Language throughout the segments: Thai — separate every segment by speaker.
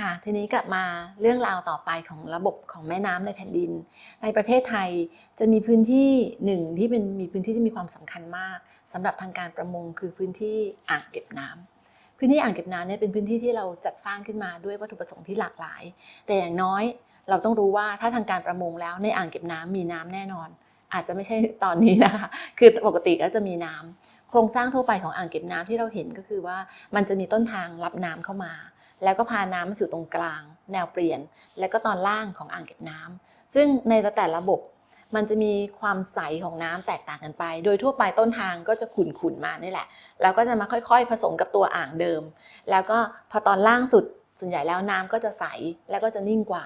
Speaker 1: ค่ะ ทีนี้กลับมาเรื่องราวต่อไปของระบบของแม่น้ำในแผ่นดิน ในประเทศไทยจะมีพื้นที่หนึ่งที่เป็นมีพื้นที่ที่มีความสำคัญมากสำหรับทางการประมงคือพื้นที่อ่างเก็บน้ำพื้นที่อ่างเก็บน้ำเนี่ยเป็นพื้นที่ที่เราจัดสร้างขึ้นมาด้วยวัตถุประสงค์ที่หลากหลาย แต่อย่างน้อยเราต้องรู้ว่าถ้าทางการประมงแล้วในอ่างเก็บน้ำมีน้ำแน่นอน อาจจะไม่ใช่ตอนนี้นะคะ คือปกติก็จะมีน้ำโครงสร้างทั่วไปของอ่างเก็บน้ำที่เราเห็นก็คือว่ามันจะมีต้นทางรับน้ำเข้ามา แล้วก็พาน้ำมาสู่ตรงกลาง แนวเปลี่ยน แล้วก็ตอนล่างของอ่างเก็บน้ำซึ่งในแต่ละระบบมันจะมีความใสของน้ำแตกต่างกันไป โดยทั่วไปต้นทางก็จะขุ่นๆมานี่แหละ แล้วก็จะมาค่อยๆ ผสมกับตัวอ่างเดิม แล้วก็พอตอนล่างสุดส่วนใหญ่แล้วน้ำก็จะใสแล้วก็จะนิ่งกว่า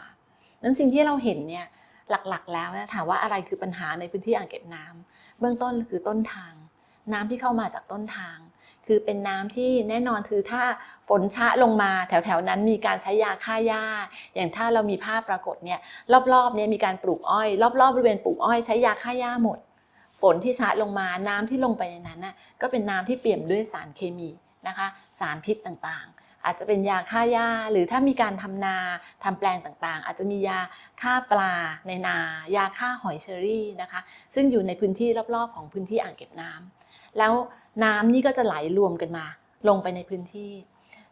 Speaker 1: นั้นสิ่งที่เราเห็นเนี่ยหลักๆ แล้วนะถามว่าอะไรคือปัญหาในพื้นที่อ่างเก็บน้ำเบื้องต้นคือต้นทาง น้ำที่เข้ามาจากต้นทาง คือเป็นน้ำที่แน่นอนคือถ้าฝนชะลงมาแถวๆนั้นมีการใช้ยาฆ่าหญ้า อย่างถ้าเรามีภาพปรากฏเนี่ยรอบๆเนี่ยมีการปลูกอ้อย รอบๆบริเวณปลูกอ้อยใช้ยาฆ่าหญ้าหมด ฝนที่ชะลงมาน้ำที่ลงไปในนั้นน่ะก็เป็นน้ำที่เปี่ยมด้วยสารเคมีนะคะสารพิษต่างๆ อาจจะเป็นยาฆ่าหญ้า หรือถ้ามีการทำนาทำแปลงต่างๆ อาจจะมียาฆ่าปลาในนา ยาฆ่าหอยเชอรี่นะคะ ซึ่งอยู่ในพื้นที่รอบๆ ของพื้นที่อ่างเก็บน้ำแล้ว น้ำนี่ก็จะไหลรวมกันมา ลงไปในพื้นที่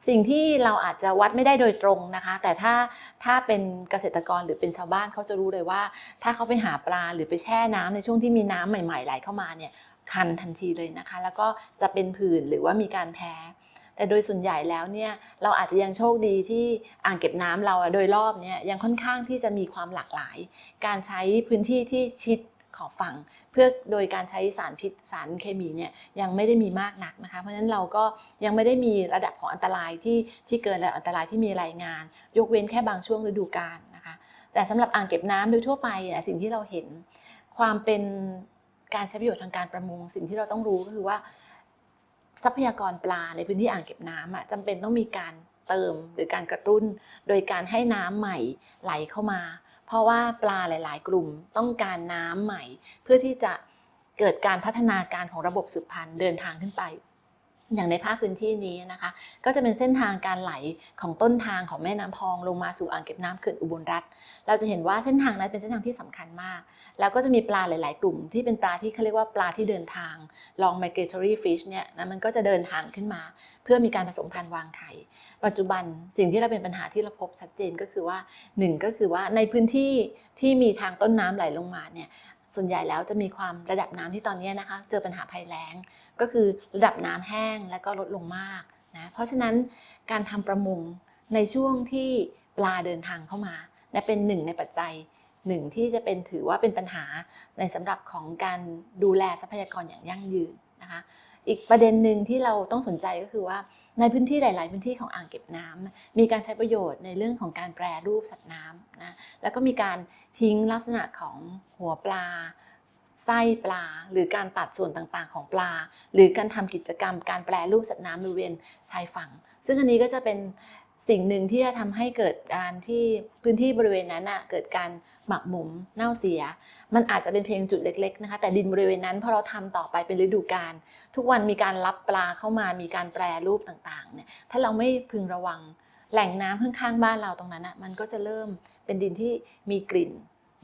Speaker 1: สิ่งที่เราอาจจะวัดไม่ได้โดยตรงนะคะ แต่ถ้าถ้าเป็นเกษตรกรหรือเป็นชาวบ้านเขาจะรู้เลยว่า ถ้าเขาไปหาปลาหรือไปแช่น้ำในช่วงที่มีน้ำใหม่ ๆ ไหลเข้ามาเนี่ยคันทันทีเลยนะคะ แล้วก็จะเป็นผื่นหรือว่ามีการแพ้แต่โดยส่วนใหญ่แล้วเนี่ยเราอาจจะยังโชคดีที่อ่างเก็บน้ำเราโดยรอบเนี่ยยังค่อนข้างที่จะมีความหลากหลาย การใช้พื้นที่ที่ชิด ขอบฝั่งเพื่อโดยการใช้สารพิษสารเคมีเนี่ยยังไม่ได้มีมากนักนะคะ เพราะฉะนั้นเราก็ยังไม่ได้มีระดับของอันตรายที่ที่เกินระดับอันตรายที่มีรายงาน ยกเว้นแค่บางช่วงฤดูกาลนะคะ แต่สำหรับอ่างเก็บน้ำโดยทั่วไปเนี่ยสิ่งที่เราเห็นความเป็นการใช้ประโยชน์ทางการประมงสิ่งที่เราต้องรู้ก็คือว่า ทรัพยากรปลาในพื้นที่อ่างเก็บน้ำอะจำเป็นต้องมีการเติมหรือการกระตุ้น โดยการให้น้ำใหม่ไหลเข้ามา เพราะว่าปลาหลาย ๆ กลุ่มต้องการน้ำใหม่ เพื่อที่จะเกิดการพัฒนาการของระบบสืบพันธุ์เดินทางขึ้นไป อย่างในภาคพื้นที่นี้นะคะ ก็จะเป็นเส้นทางการไหลของต้นทางของแม่น้ำพองลงมาสู่อ่างเก็บน้ำเขื่อนอุบลรัฐ เราจะเห็นว่าเส้นทางนั้นเป็นเส้นทางที่สำคัญมาก แล้วก็จะมีปลาหลาย ๆ กลุ่ม ที่เป็นปลาที่เขาเรียกว่าปลาที่เดินทาง long migratory fish เนี่ยนะมันก็จะเดินทางขึ้นมา เพื่อมีการผสมพันธุ์วางไข่ ปัจจุบันสิ่งที่เราเป็นปัญหาที่เราพบชัดเจนก็คือว่าหนึ่งก็คือว่าในพื้นที่ที่มีทางต้นน้ำไหลลงมาเนี่ย ส่วนใหญ่แล้วจะมีความระดับน้ำที่ตอนนี้นะคะ เจอปัญหาภัยแล้ง ก็คือระดับน้ำแห้งและก็ลดลงมากนะเพราะฉะนั้นการทำประมงในช่วงที่ปลาเดินทางเข้ามานะเป็นหนึ่งในปัจจัยหนึ่งที่จะเป็นถือว่าเป็นปัญหาในสำหรับของการดูแลทรัพยากรอย่างยั่งยืนนะคะ อีกประเด็นหนึ่งที่เราต้องสนใจก็คือว่า ในพื้นที่หลาย ๆ พื้นที่ของอ่างเก็บน้ำมีการใช้ประโยชน์ในเรื่องของการแปรรูปสัตว์น้ำนะแล้วก็มีการทิ้งลักษณะของหัวปลาไส้ปลา หรือการตัดส่วนต่าง ๆ ของปลา หรือการทำกิจกรรม การแปรรูปสัตว์น้ำบริเวณชายฝั่ง ซึ่งอันนี้ก็จะเป็นสิ่งหนึ่งที่จะทำให้เกิดการที่พื้นที่บริเวณนั้นเกิดการ หมักหมมเน่าเสีย มันอาจจะเป็นเพียงจุดเล็ก ๆนะคะ แต่ดินบริเวณนั้นพอเราทำต่อไปเป็นฤดูกาลทุกวันมีการรับปลาเข้ามามีการแปรรูปต่างๆเนี่ยถ้าเราไม่พึงระวังแหล่งน้ำข้างๆบ้านเราตรงนั้นอะมันก็จะเริ่มเป็นดินที่มีกลิ่น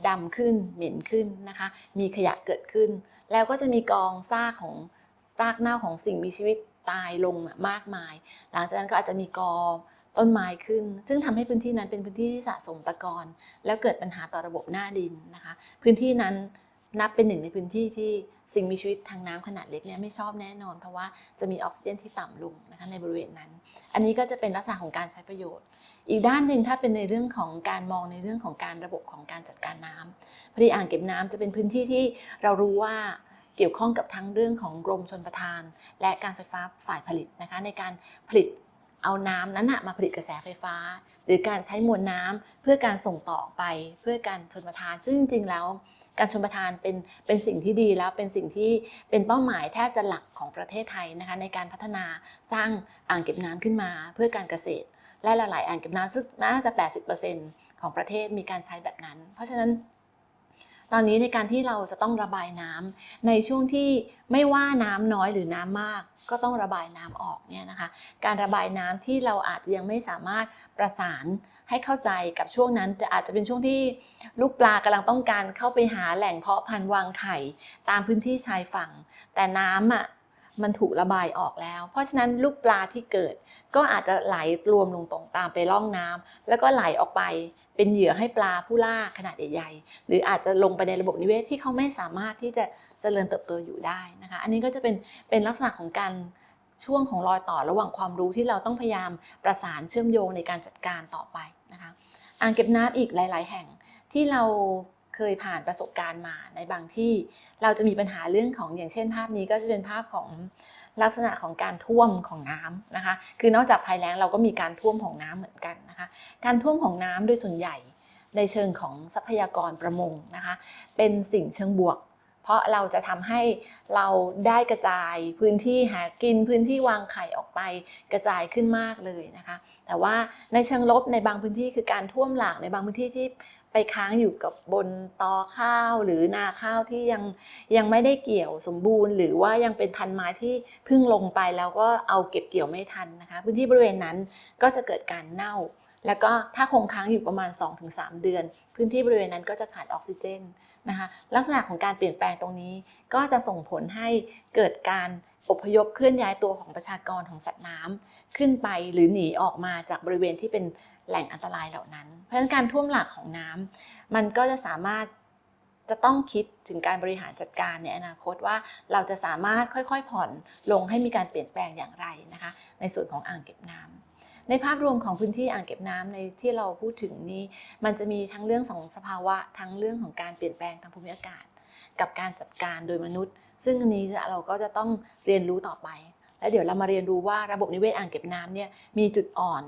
Speaker 1: ดำขึ้นเหม็นขึ้นนะคะ มีขยะเกิดขึ้น แล้วก็จะมีกองซากของซากเน่าของสิ่งมีชีวิตตายลงมากมาย หลังจากนั้นก็อาจจะมีกอ ต้นไม้ขึ้น ซึ่งทำให้พื้นที่นั้นเป็นพื้นที่ที่สะสมตะกอนแล้วเกิดปัญหาต่อระบบหน้าดินนะคะ พื้นที่นั้นนับเป็นหนึ่งในพื้นที่ที่สิ่งมีชีวิตทางน้ำขนาดเล็กเนี่ยไม่ชอบแน่นอน เพราะว่าจะมีออกซิเจนที่ต่ำลงนะคะในบริเวณนั้น อันนี้ก็จะเป็นลักษณะของการใช้ประโยชน์ อีกด้านหนึ่งถ้าเป็นในเรื่องของการมองในเรื่องของการระบบของการจัดการน้ำพอดีอ่างเก็บน้ำจะเป็นพื้นที่ที่เรารู้ว่าเกี่ยวข้องกับทั้งเรื่องของกรมชลประทาน และการไฟฟ้าฝ่ายผลิตนะคะในการผลิต เอาน้ำนั้นนะมาผลิตกระแสไฟฟ้า หรือการใช้มวลน้ำเพื่อการส่งต่อไป เพื่อการชนประทาน ซึ่งจริงๆแล้ว การชนประทานเป็นเป็นสิ่งที่ดีแล้วเป็นสิ่งที่เป็นเป้าหมายแทบจะหลักของประเทศไทยนะคะในการพัฒนาสร้างอ่างเก็บน้ำขึ้นมา เพื่อการเกษตร และหลายๆอ่างเก็บน้ำซึ่งน่าจะ 80%ของประเทศมีการใช้แบบนั้น เพราะฉะนั้น ตอนนี้ในการที่เราจะต้องระบายน้ำในช่วงที่ไม่ว่าน้ำน้อยหรือน้ำมาก ก็ต้องระบายน้ำออกเนี่ยนะคะ การระบายน้ำที่เราอาจจะยังไม่สามารถประสานให้เข้าใจกับช่วงนั้นจะอาจจะเป็นช่วงที่ลูกปลากำลังต้องการเข้าไปหาแหล่งเพาะพันธุ์วางไข่ตามพื้นที่ชายฝั่ง แต่น้ำอะ มันถูกระบายออกแล้ว เพราะฉะนั้นลูกปลาที่เกิด ก็อาจจะไหลรวมลงตรงตามไปร่องน้ำแล้วก็ไหลออกไปเป็นเหยื่อให้ปลาผู้ล่าขนาดใหญ่ๆหรืออาจจะลงไปในระบบนิเวศที่เขาไม่สามารถที่จะเจริญเติบโตอยู่ได้นะคะ อันนี้ก็จะเป็นเป็นลักษณะของการช่วงของรอยต่อระหว่างความรู้ที่เราต้องพยายามประสานเชื่อมโยงในการจัดการต่อไปนะคะ อ่างเก็บน้ำอีกหลาย ๆ แห่งที่เรา เคยผ่านประสบการณ์มาในบางที่ เราจะมีปัญหาเรื่องของอย่างเช่น ภาพนี้ก็จะเป็นภาพของลักษณะของการท่วมของน้ำนะคะ คือนอกจากภัยแล้งเราก็มีการท่วมของน้ำเหมือนกันนะคะ การท่วมของน้ำโดยส่วนใหญ่ในเชิงของทรัพยากรประมงนะคะ เป็นสิ่งเชิงบวก เพราะเราจะทำให้เราได้กระจายพื้นที่หากินพื้นที่วางไข่ออกไปกระจายขึ้นมากเลยนะคะ แต่ว่าในเชิงลบในบางพื้นที่คือการท่วมหลากในบางพื้นที่ที่ ไปค้างอยู่กับบนตอข้าวหรือนาข้าวที่ยังยังไม่ได้เกี่ยวสมบูรณ์ หรือว่ายังเป็นพันไม้ที่เพิ่งลงไปแล้วก็เอาเก็บเกี่ยวไม่ทันนะคะ พื้นที่บริเวณนั้นก็จะเกิดการเน่า แล้วก็ถ้าคงค้างอยู่ประมาณ 2-3 เดือน พื้นที่บริเวณนั้นก็จะขาดออกซิเจนนะคะลักษณะของการเปลี่ยนแปลงตรงนี้ก็จะส่งผลให้เกิดการอพยพเคลื่อนย้ายตัวของประชากรของสัตว์น้ำขึ้นไปหรือหนีออกมาจากบริเวณที่เป็น แหล่งอันตรายเหล่านั้น เพราะฉะนั้นการท่วมหลากของน้ำมันก็จะสามารถจะต้องคิดถึงการบริหารจัดการในอนาคตว่าเราจะสามารถค่อยๆผ่อนลงให้มีการเปลี่ยนแปลงอย่างไรนะคะ ในส่วนของอ่างเก็บน้ำในภาพรวมของพื้นที่อ่างเก็บน้ำในที่เราพูดถึงนี้ มันจะมีทั้งเรื่องของสภาวะ ทั้งเรื่องของการเปลี่ยนแปลงทางภูมิอากาศ กับการจัดการโดยมนุษย์ ซึ่งอันนี้เราก็จะต้องเรียนรู้ต่อไป แล้วเดี๋ยวเรามาเรียนรู้ว่าระบบนิเวศอ่างเก็บน้ำเนี่ยมีจุดอ่อน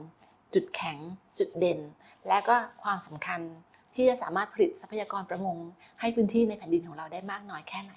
Speaker 1: จุดแข็ง จุดเด่น และก็ความสำคัญที่จะสามารถผลิตทรัพยากรประมง ให้พื้นที่ในแผ่นดินของเราได้มากน้อยแค่ไหน